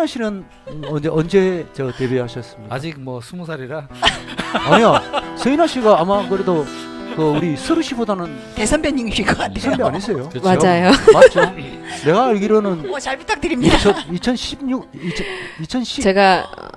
서인아 씨는 언제 언제 저 데뷔하셨습니까? 아직 뭐 스무 살이라 아니요. 서인아 씨가 아마 그래도 그 우리 서루 씨보다는 대선배님이실 것 같아요. 선배 아니세요? 그렇죠? 맞아요. 맞죠? 내가 알기로는 어, 잘 부탁드립니다. 2016 2010 제가 네.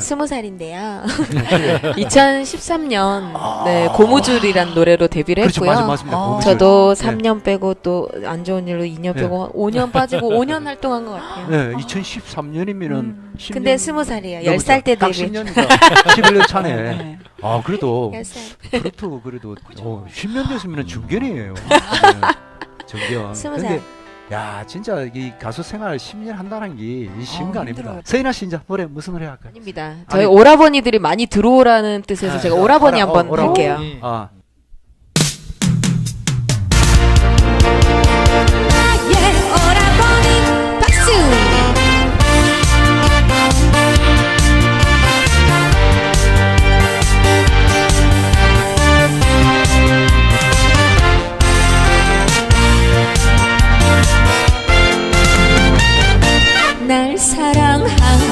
스무 살인데요. 2013년 네, 고무줄이란 노래로 데뷔를 그렇죠. 했고요. 맞아 맞습니다. 어. 고무줄. 저도 네. 3년 빼고 또 안 좋은 일로 2년 네. 빼고 5년 빠지고 5년 활동한 것 같아요. 네, 2013년이면은 음. 10년 근데 스무 살이에요. 10살 때 딱 데뷔. 10년이니까 11년 차네. 네. 아, 그래도 10살. 그렇다고 그래도 어, 10년 됐으면 중견이에요. 네. 정견. 스무 근데 살. 야, 진짜 이 가수 생활 10년 한다는 게 쉬운 어, 거 아닙니다. 힘들어요. 서인아 씨 이제 노래 무슨 노래 할까요? 아닙니다. 저희 아니. 오라버니들이 많이 들어오라는 뜻에서 아, 제가 아, 오라버니 한번 어, 오라버니. 할게요. 이- 아, 사랑하신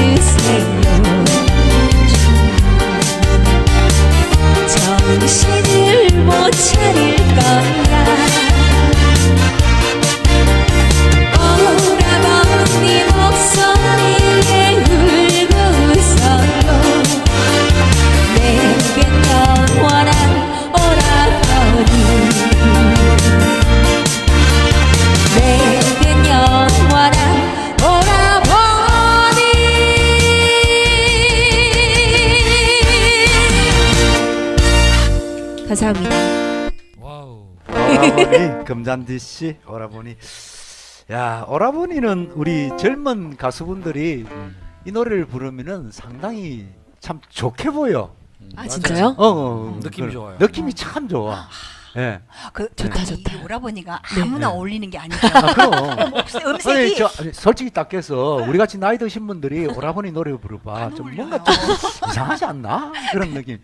to say no 감사합니다. 와우. 오라버니 금잔디 씨, 오라버니. 야, 오라버니는 우리 젊은 가수분들이 이 노래를 부르면은 상당히 참 좋게 보여. 아, 맞아요. 진짜요? 어, 어, 느낌이 그 좋아요. 느낌이 참 좋아. 예. 그 좋다, 이 좋다. 오라버니가 네. 아무나 네. 어울리는 게 아니죠. 아, 그럼. 음색- 아니, 음색이 저, 아니, 솔직히 딱 해서 우리 같이 나이 드신 분들이 오라버니 노래 부르봐. 안 좀. 뭔가 좀 이상하지 않나? 그런 느낌.